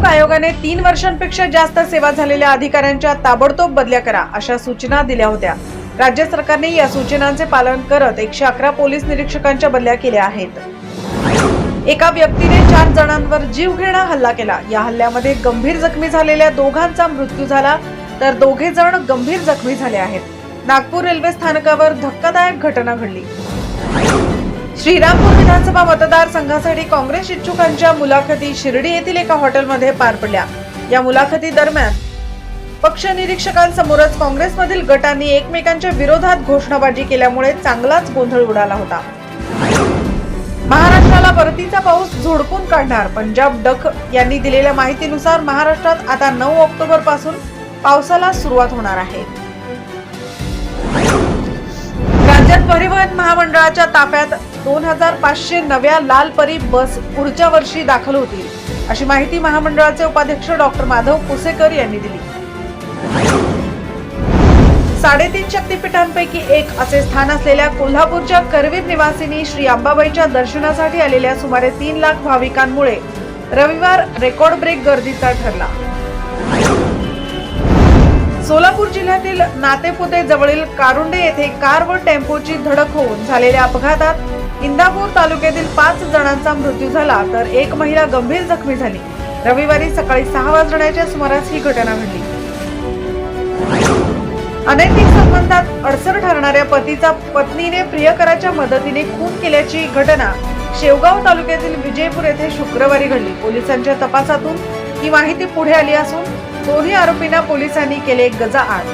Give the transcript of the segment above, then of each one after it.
निवडणूक आयोगाने तीन वर्षांपेक्षा जास्त सेवा झालेल्या अधिकाऱ्यांच्या ताबडतोब बदल्या करा अशा सूचना दिल्या होत्या. राज्य सरकारने या सूचनांचे पालन करत एकशे अकरा पोलीस निरीक्षकांच्या बदल्या केल्या आहेत. एका व्यक्तीने चार जणांवर जीवघेणा हल्ला केला. या हल्ल्यामध्ये गंभीर जखमी झालेल्या दोघांचा मृत्यू झाला तर दोघे जण गंभीर जखमी झाले आहेत. नागपूर रेल्वे स्थानकावर धक्कादायक घटना घडली. श्रीरामपूर विधानसभा मतदारसंघासाठी काँग्रेस इच्छुकांच्या मुलाखती शिर्डी येथील एका हॉटेलमध्ये पार पडल्या. या मुलाखती दरम्यान पक्ष निरीक्षकांसमोरच काँग्रेसमधील गटांनी एकमेकांच्या विरोधात घोषणाबाजी केल्यामुळे चांगलाच गोंधळ उडाला होता. महाराष्ट्राला परतीचा पाऊस झोडपून काढणार. पंजाब डक यांनी दिलेल्या माहितीनुसार महाराष्ट्रात आता नऊ ऑक्टोबरपासून पावसाला सुरुवात होणार आहे. राज्यात परिवहन महामंडळाच्या ताफ्यात दोन हजार पाचशे नव्या लाल परी बस पुढच्या वर्षी दाखल होतील अशी माहिती महामंडळाचे उपाध्यक्ष डॉक्टर माधव कुसेकर यांनी दिली. साडेतीन शक्तीपीठांपैकी एक असे स्थान असलेल्या कोल्हापूरच्या करवीर निवासिनी श्री अंबाबाईच्या दर्शनासाठी आलेल्या सुमारे तीन लाख भाविकांमुळे रविवार रेकॉर्ड ब्रेक गर्दीचा ठरला. सोलापूर जिल्ह्यातील नातेपुते जवळील कारुंडे येथे कार व टेम्पोची धडक होऊन झालेल्या अपघातात इंदापूर तालुक्यातील पाच जणांचा मृत्यू झाला तर एक महिला गंभीर जखमी झाली. रविवारी सकाळी सहा वाजण्याच्या सुमारास ही घटना घडली. अनैतिक संबंधात अडसर ठरणाऱ्या पतीचा पत्नीने प्रियकराच्या मदतीने खून केल्याची घटना शेवगाव तालुक्यातील विजयपूर येथे शुक्रवारी घडली. पोलिसांच्या तपासातून ही माहिती पुढे आली असून दोन्ही आरोपींना पोलिसांनी केले गजाआड.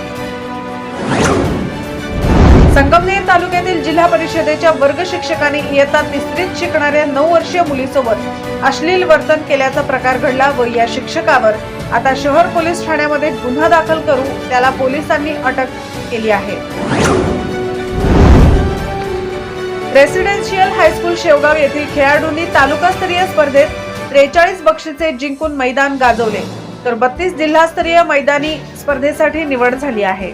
संगमनेर तालुक्यातील जिल्हा परिषदेच्या वर्ग शिक्षकांनी इयत्ता तिसरीत शिकणाऱ्या नऊ वर्षीय मुलीसोबत अश्लील वर्तन केल्याचा प्रकार घडला व या शिक्षकावर आता शहर पोलीस ठाण्यामध्ये गुन्हा दाखल करून त्याला पोलिसांनी अटक केली आहे. रेसिडेन्शियल हायस्कूल शेवगाव येथील खेळाडूंनी तालुकास्तरीय स्पर्धेत त्रेचाळीस बक्षिसे जिंकून मैदान गाजवले. तर बत्तीस जिल्हास्तरीय मैदानी स्पर्धेसाठी निवड झाली आहे.